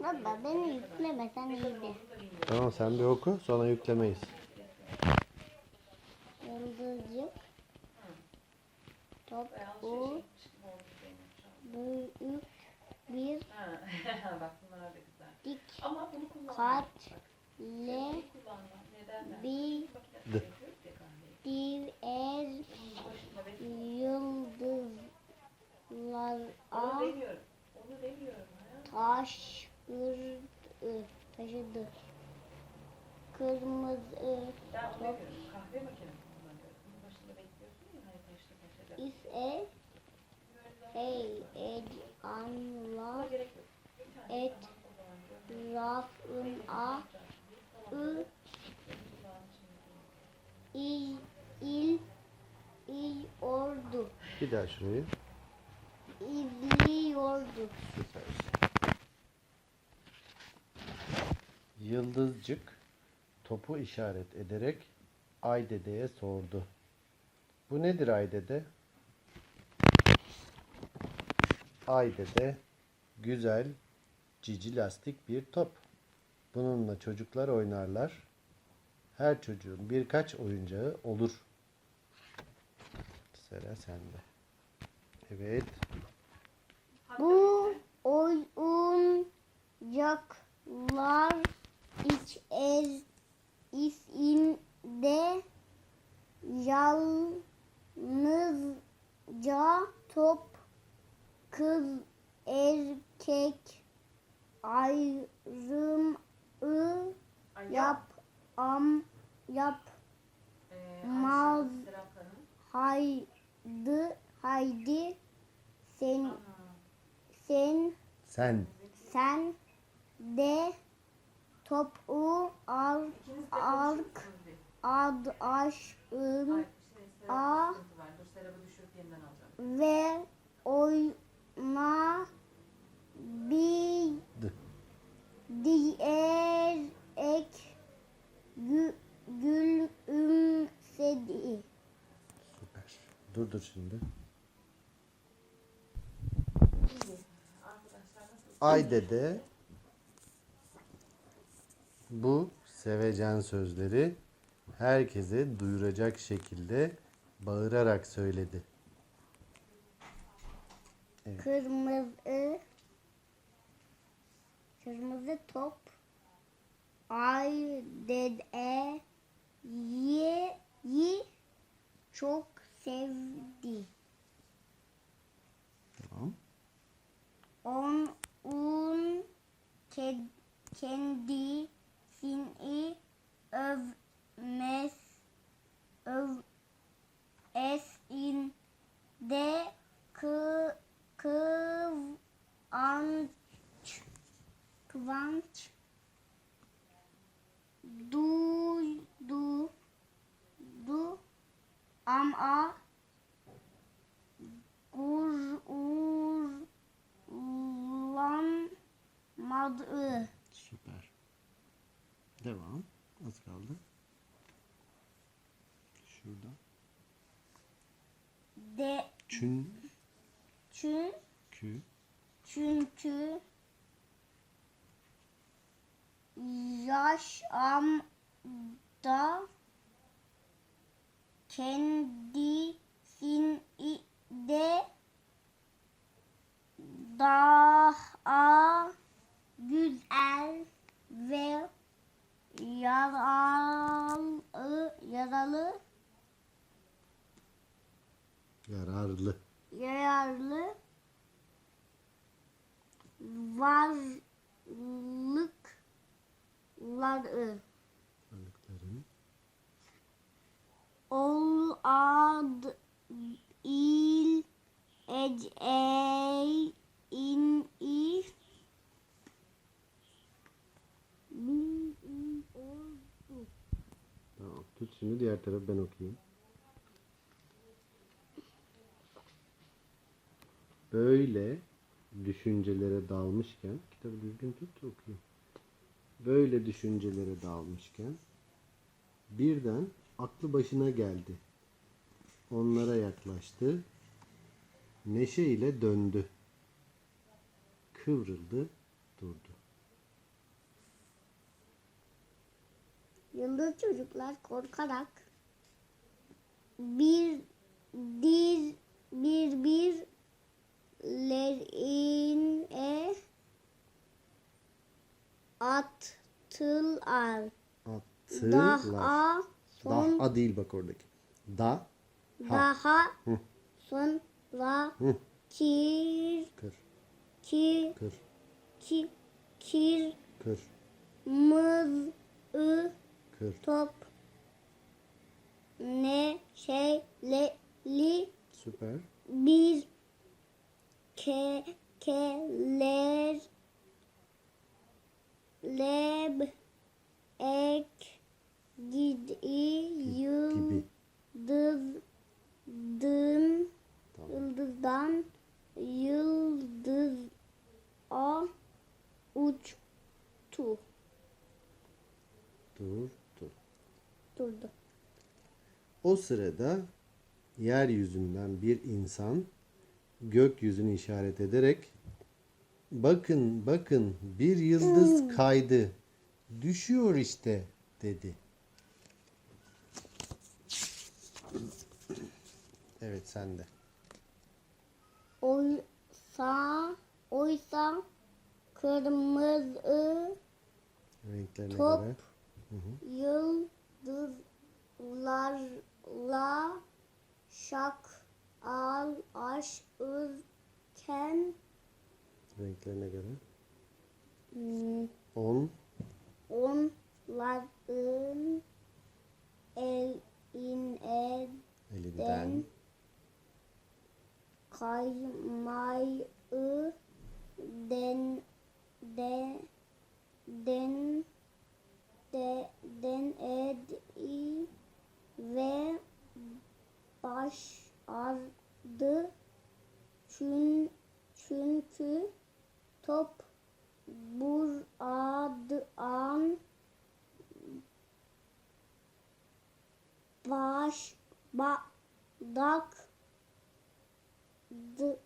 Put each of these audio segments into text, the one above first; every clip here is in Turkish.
Baba beni yüklemesen iyiydi. Tamam sen bir oku sonra yüklemeyiz. Yıldızcık. Top u büyük bir. Dik. Kat le bir diğer yıldızlara Onu taşırdı, taşıdı. Kırmızı taşlı taşlı. ise hey ed anla et rafına ı il il il ordu Bir daha şurayı. izliyordu. Süpersin. Yıldızcık topu işaret ederek Aydede'ye sordu. Bu nedir Aydede? Aydede güzel, cici lastik bir top. Bununla çocuklar oynarlar. Her çocuğun birkaç oyuncağı olur. Sıra sende. Evet. Bu oyuncaklar iç ez içinde yalnızca top kız erkek ayrımı Ay, yap. am yap Ee, Maz- haydi haydi sen sen Sen. sen de topu al bir. ad aşkın Ay, şey, alacağım. ve oyna bir D. diğer ek gü, gülümsedi. Süper. Dur dur şimdi. Arkadaşlar nasıl? Bu sevecen sözleri herkese duyuracak şekilde bağırarak söyledi. Kırmızı kırmızı top ay dede ye yi çok sevdi. Tamam. On un ke- kendisini övmez öv esinde kı kıvanç kıvanç duydu du ama gururlanmadı. Süper. Devam. Az kaldı. Şurada. De Çünkü çün çünkü yaşamda kendisini de daha güzel ve yaralı yaralı. Yararlı. yararlı. Varlıkları Diğer tarafı ben okuyayım. Böyle düşüncelere dalmışken kitabı düzgün tut okuyayım. Böyle düşüncelere dalmışken birden aklı başına geldi. Onlara yaklaştı. Neşe ile döndü. Kıvrıldı, durdu. Yıldız çocuklar korkarak bir bir bir birlerine attılar. Attılar. Daha son Daha değil bak oradaki. Da. daha Hı. sonra Hı. kir Kır. kir Kır. kir kir Kır. mızı Kır. Top neşeli Süper. bir ke keler leb ek gidi Gibi. yıldızdan Tamam. yıldızdan yıldız a uçtu Dur. Dur. Durdu. O sırada yeryüzünden bir insan gökyüzünü işaret ederek bakın bakın bir yıldız kaydı düşüyor işte dedi. Evet sen de. Oysa oysa kırmızı Renklerine Top. göre. Yıldızlarla şak al aşırken Renklerine göre. hmm, 10 onların eline elinden kaymayı den de den de den edi ve başardı Çün, çünkü top buradan baş badak d-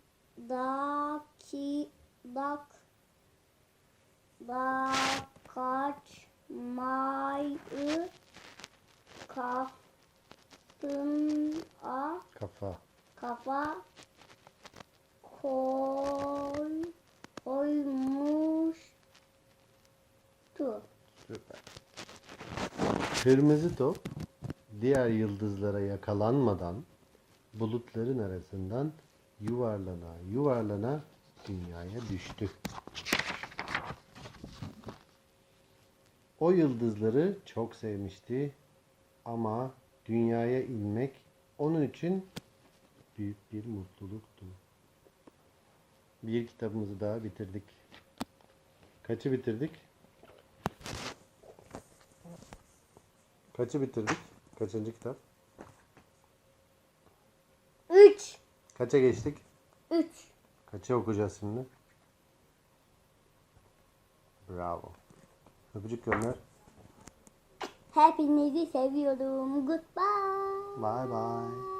daki dak da kaçmayı kafına kafa. kafa koy koymuştu. Süper. Kırmızı top diğer yıldızlara yakalanmadan bulutların arasından yuvarlana yuvarlana dünyaya düştü. O yıldızları çok sevmişti ama dünyaya inmek onun için büyük bir mutluluktu. Bir kitabımızı daha bitirdik. Kaçı bitirdik? Kaçı bitirdik? Kaçıncı kitap? Üç. Kaça geçtik? Üç. Kaçı okuyacağız şimdi? Bravo. Öpücük gönder. Hepinizi seviyorum. Goodbye. Bye bye.